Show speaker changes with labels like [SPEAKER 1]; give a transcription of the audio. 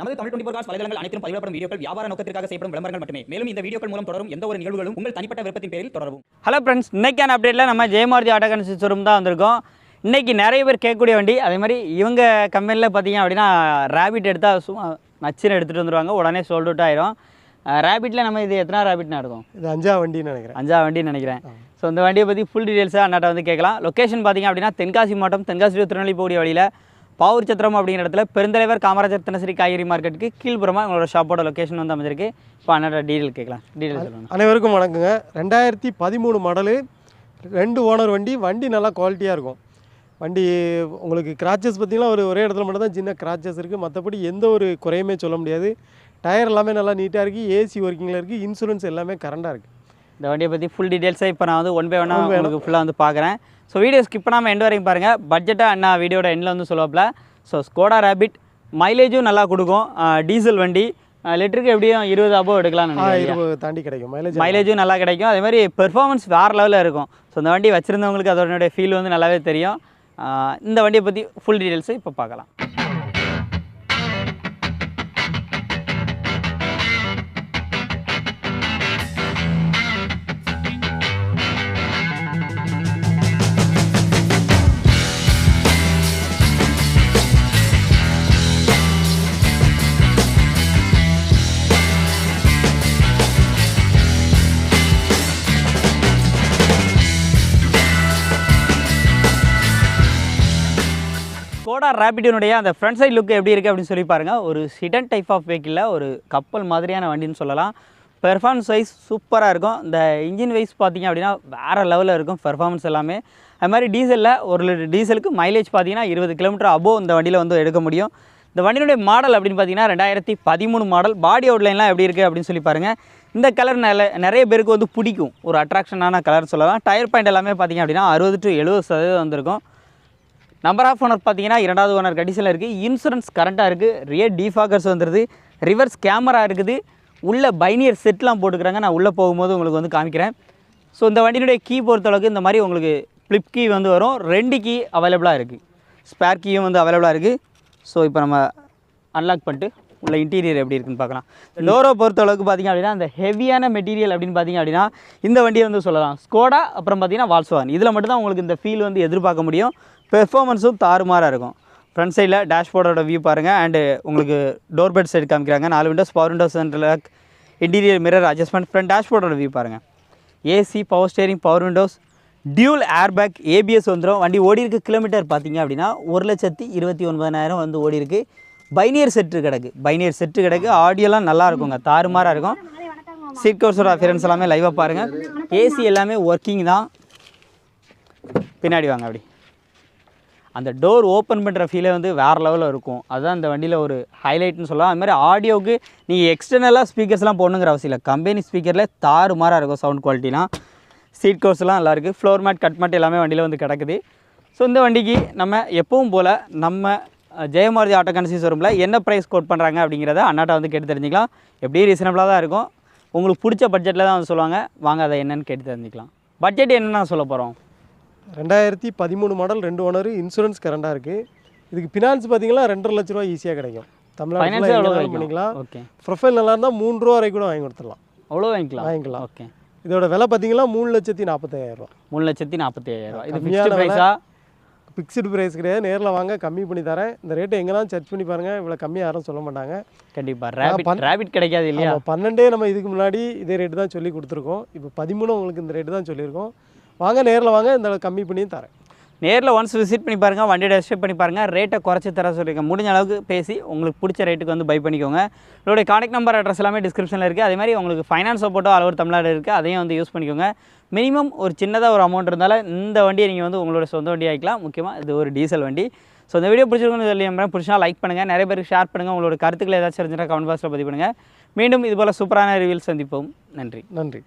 [SPEAKER 1] நமது Tamil twenty cos வலைதளங்கள் அனைத்தும் பதிவிடப்படும் வீடியோக்கள் வியாபார நோக்கத்திற்காக செய்யப்படும் விளம்பரங்கள் மட்டுமே. மேலும் இந்த வீடியோக்கள் மூலம் தொடரும் எந்த ஒரு நிகழ்வுகளும் உங்கள் தனிப்பட்ட விருப்பத்தின் பேரில் தொடரவும்.
[SPEAKER 2] ஹலோ ஃப்ரெண்ட்ஸ் இன்னைக்கான அப்டேட்டில் நம்ம ஜெயமாருதி ஆட்டோ கன்சி ஷோரூம் தான் வந்திருக்கோம். இன்றைக்கி நிறைய பேர் கேட்கக்கூடிய வண்டி அதே மாதிரி இவங்க கம்பெனியில் பார்த்தீங்க அப்படின்னா ரேபிட் எடுத்தால் சும்மா நச்சுன்னு எடுத்துகிட்டு வந்துருவாங்க உடனே சோல்ட் அவுட் ஆயிரும். ரேபிட்டில் நம்ம இது எத்தனை ரேபிட்னா இருக்கும்
[SPEAKER 3] இது அஞ்சா வண்டின்னு நினைக்கிறேன்.
[SPEAKER 2] அஞ்சா வண்டின்னு நினைக்கிறேன். ஸோ இந்த வண்டியை பற்றி ஃபுல் டீடைல்ஸாக அண்ணாட்ட வந்து கேட்கலாம். லொக்கேஷன் பார்த்தீங்க அப்படின்னா தென்காசி மாவட்டம் தென்காசி திருநெல்வேலி போகக்கூடிய வழியில் பாவூர் சத்திரம் அப்படிங்கிற இடத்துல பெருந்தலைவர் காமராஜர் தினசரி காய்கறி மார்க்கெட்டுக்கு கீழ்ப்புறமாக உங்களோட ஷாப்போட லொக்கேஷன் வந்து அமைஞ்சிருக்கு. இப்போ அண்ணாட்ட டீடைல் கேட்கலாம். டீடைல் சொல்லுங்கள்
[SPEAKER 3] அனைவருக்கும் வணக்கங்க. ரெண்டாயிரத்தி பதிமூணு மாடலு ரெண்டு ஓனர் வண்டி வண்டி நல்லா குவாலிட்டியாக இருக்கும். வண்டி உங்களுக்கு கிராச்சஸ் பார்த்தீங்கன்னா ஒரு ஒரே இடத்துல மட்டும் தான் சின்ன கிராச்சஸ் இருக்குது மற்றபடி எந்த ஒரு குறையுமே சொல்ல முடியாது. டயர் எல்லாமே நல்லா நீட்டாக இருக்குது ஏசி ஒர்க்கிங்கில் இருக்குது இன்சூரன்ஸ் எல்லாமே கரண்டாக இருக்குது
[SPEAKER 2] இந்த வண்டியை பற்றி ஃபுல் டீடைல்ஸாக இப்போ நான் வந்து ஒன் பை ஒன்னாக
[SPEAKER 3] One by one.
[SPEAKER 2] உங்களுக்கு ஃபுல்லாக வந்து பார்க்குறேன் ஸோ வீடியோ ஸ்கிப் பண்ணாமல் எண்ட் வரைக்கும் பாருங்கள் பட்ஜெட்டாக அண்ணா வீடியோட எண்டில் வந்து சொல்லுவாப்பில். ஸோ ஸ்கோடா ரேபிட் மைலேஜும் நல்லா கொடுக்கும். டீசல் வண்டி. லிட்டருக்கு எப்படியும் இருபது அபோவ் எடுக்கலாம்னு
[SPEAKER 3] இருபது தாண்டி கிடைக்கும். மைலேஜ்
[SPEAKER 2] மைலேஜும் நல்லா கிடைக்கும். அதே மாதிரி பெர்ஃபார்மன்ஸ் வேறு லெவலில் இருக்கும். ஸோ இந்த வண்டி வச்சுருந்தவங்களுக்கு அதனுடைய ஃபீல் வந்து நல்லாவே தெரியும். இந்த வண்டியை பற்றி ஃபுல் டீடைல்ஸை இப்போ பார்க்கலாம் டொயோடா ரேபிடினுடைய அந்த ஃப்ரண்ட் சைட் லுக் எப்படி இருக்குது அப்படின்னு சொல்லி பாருங்கள் ஒரு சிடன் டைப் ஆஃப் வெஹிக்கிளில் ஒரு கப்பல் மாதிரியான வண்டின்னு சொல்லலாம். பெர்ஃபார்மன்ஸ் வைஸ் சூப்பராக இருக்கும். இந்த இன்ஜின் வைஸ் பார்த்தீங்க அப்படின்னா வேறு லெவலில் இருக்கும் பெர்ஃபார்மன்ஸ் எல்லாமே. அது மாதிரி டீசலில் ஒரு லிட்டர் டீசலுக்கு மைலேஜ் பார்த்தீங்கன்னா இருபது கிலோமீட்டர் அபோவ் இந்த வண்டியில் வந்து எடுக்க முடியும். இந்த வண்டியினுடைய மாடல் அப்படின்னு பார்த்தீங்கன்னா ரெண்டாயிரத்தி பதிமூணு மாடல் பாடி அவுட்லைன்லாம் எப்படி இருக்குது அப்படின்னு சொல்லி பாருங்கள் இந்த கலர் நில நிறைய பேருக்கு வந்து பிடிக்கும். ஒரு அட்ராக்ஷனான கலர் சொல்லலாம். டயர் பாயிண்ட் எல்லாமே பார்த்தீங்க அப்படின்னா அறுபது டு எழுபது சதவீதம் வந்திருக்கும். நம்பர் ஆஃப் ஓனர் பார்த்தீங்கன்னா இரண்டாவது ஓனர் கண்டிஷனில் இருக்குது இன்சூரன்ஸ் கரண்ட்டாக இருக்குது ரியர் டிஃபாகர்ஸ் வந்துடுது ரிவர்ஸ் கேமரா இருக்குது. உள்ள பைனியர் செட்லாம் போட்டுக்கிறாங்க. நான் உள்ளே போகும்போது உங்களுக்கு வந்து காமிக்கிறேன். ஸோ இந்த வண்டியினுடைய கீ பொறுத்தளவுக்கு இந்த மாதிரி உங்களுக்கு ஃப்ளிப் கீ வந்து வரும். ரெண்டு கீ அவைலபிளாக இருக்குது ஸ்பேர் கீயும் வந்து அவைலபிளாக இருக்குது ஸோ இப்போ நம்ம அன்லாக் பண்ணிட்டு உள்ள இன்டீரியர் எப்படி இருக்குன்னு பார்க்கலாம். லோரோ பொறுத்தளவுக்கு பார்த்தீங்க அப்படின்னா அந்த ஹெவியான மெட்டீரியல் அப்படின்னு பார்த்தீங்க அப்படின்னா இந்த வண்டியை வந்து சொல்லலாம். ஸ்கோடா அப்புறம் பார்த்தீங்கன்னா வால்ஸ்வான் இதில் மட்டும்தான் உங்களுக்கு இந்த ஃபீல் வந்து எதிர்பார்க்க முடியும். பெர்ஃபார்மன்ஸும் தாறுமாறாக இருக்கும். ஃப்ரண்ட் சைடில் டேஷ்போர்டோட வியூ பாருங்கள் அண்டு உங்களுக்கு டோர் பெட் சைடு காமிக்கிறாங்க. நாலு windows power windows lock interior mirror adjustment front டேஷ்போர்டோட view பாருங்கள் AC power steering power windows dual airbag ABS வந்துடும் வண்டி ஓடி இருக்கு கிலோமீட்டர் பார்த்தீங்க அப்படின்னா ஒரு லட்சத்தி இருபத்தி ஒன்பதாயிரம் வந்து ஓடி இருக்கு பைனியர் செட்டு கிடக்கு. பைனியர் செட்டு கிடக்கு. ஆடியோலாம் நல்லா இருக்குங்க. தாறுமாறாக இருக்கும். சீட் கோர்ஸோட அஃபியரன்ஸ் எல்லாமே லைவாக பாருங்கள் ஏசி எல்லாமே ஒர்க்கிங் தான். பின்னாடி வாங்க அப்படி. அந்த டோர் ஓப்பன் பண்ணுற ஃபீலே வந்து வேறு லெவலில் இருக்கும். அதுதான் அந்த வண்டியில் ஒரு ஹைலைட்னு சொல்லலாம். அது மாதிரி ஆடியோவுக்கு நீங்கள் எக்ஸ்டர்னலாக ஸ்பீக்கர்ஸ்லாம் போடணுங்கிற அவசியம் இல்லை. கம்பெனி ஸ்பீக்கரில் தாறுமாறாக இருக்கும் சவுண்ட் குவாலிட்டிலாம் சீட் கோர்ஸ்லாம் நல்லா இருக்குது ஃப்ளோர் மேட் கட் மேட் எல்லாமே வண்டியில் வந்து கிடக்குது. ஸோ இந்த வண்டிக்கு நம்ம எப்பவும் போல் நம்ம ஜெயமாரதி ஆட்டோ கன்சி ஷோரூமில் என்ன ப்ரைஸ் கோட் பண்ணுறாங்க அப்படிங்கிறத அண்ணாட்ட வந்து கேட்டு தெரிஞ்சுக்கலாம். எப்படியும் ரீசனபிளாக தான் இருக்கும். உங்களுக்கு பிடிச்ச பட்ஜெட்டில் தான் வந்து சொல்லுவாங்க. வாங்க அதை என்னென்னு கேட்டு தெரிஞ்சுக்கலாம். பட்ஜெட் என்னென்ன சொல்ல போகிறோம்
[SPEAKER 3] ரெண்டாயிரத்தி பதிமூணு மாடல் ரெண்டு ஓனர் இன்சூரன்ஸ் கரண்டாக இருக்குது இதுக்கு ஃபினான்ஸ் பார்த்தீங்கன்னா ரெண்டரை லட்ச ரூபா ஈஸியாக கிடைக்கும்.
[SPEAKER 2] கிடைக்கும்
[SPEAKER 3] பண்ணிக்கலாம்.
[SPEAKER 2] ஓகே
[SPEAKER 3] ப்ரொஃபைல் நல்லா இருந்தால் மூணு ரூபா வரைக்கும் கூட வாங்கி கொடுத்துடலாம்.
[SPEAKER 2] அவ்வளோ வாங்கிக்கலாம்?
[SPEAKER 3] வாங்கிக்கலாம்.
[SPEAKER 2] ஓகே
[SPEAKER 3] இதோட விலை பார்த்தீங்கன்னா மூணு லட்சத்தி நாற்பத்தாயிரம் ரூபா.
[SPEAKER 2] மூணு லட்சத்தி நாற்பத்தி ஐயாயிரம் ரூபாய் இது ஃபிக்ஸ்டு. ப்ரைஸா
[SPEAKER 3] ஃபிக்ஸ்டு ப்ரைஸ் கிடையாது. நேரில் வாங்க கம்மி பண்ணி தரேன். இந்த ரேட்டை எங்கெல்லாம் சர்ச் பண்ணி பாருங்கள் இவ்வளோ கம்மியாக யாரும் சொல்ல மாட்டாங்க.
[SPEAKER 2] கண்டிப்பா. ரேபிட் ரேபிட் கிடைக்காது இல்லையா?
[SPEAKER 3] பன்னெண்டே நம்ம இதுக்கு முன்னாடி இதே ரேட்டு தான் சொல்லி கொடுத்துருக்கோம். இப்போ பதிமூணு உங்களுக்கு இந்த ரேட்டு தான் சொல்லியிருக்கோம். வாங்க நேரில் வாங்க இந்த கம்மி பண்ணியும் தரேன்.
[SPEAKER 2] நேரில் ஒன்ஸ் விசிட் பண்ணி பாருங்கள் வண்டியை டெஸ்ட் பண்ணி பாருங்கள் ரேட்டை குறைச்சி தர சொல்லியிருக்கேன். முடிஞ்ச அளவுக்கு பேசி உங்களுக்கு பிடிச்ச ரேட்டுக்கு வந்து பை பண்ணிக்கோங்க. உங்களுடைய கான்டாக்ட் நம்பர் அட்ரஸ் எல்லாமே டிஸ்கிரிப்ஷனில் இருக்குது அதே மாதிரி உங்களுக்கு ஃபைனான்ஸ் சப்போர்ட்டோ அளவு தமிழ்நாடு இருக்குது அதையும் வந்து யூஸ் பண்ணிக்கோங்க. மினிமம் ஒரு சின்னதாக ஒரு அமௌண்ட் இருந்தாலும் இந்த வண்டியை நீங்கள் வந்து உங்களோட சொந்த வண்டி ஆகிக்கலாம் முக்கியமாக இது ஒரு டீசல் வண்டி. ஸோ இந்த வீடியோ பிடிச்சிருக்குன்னு சொல்லி நம்புறேன். பிடிச்சா லைக் பண்ணுங்கள் நிறைய பேருக்கு ஷேர் பண்ணுங்கள் உங்களோட கருத்துக்களை ஏதாச்சும் இருந்துச்சுன்னா கமெண்ட் பாக்ஸில் பதிவு பண்ணுங்கள் மீண்டும் இது போல் சூப்பரான ரிவியூல் சந்திப்போம். நன்றி.
[SPEAKER 3] நன்றி.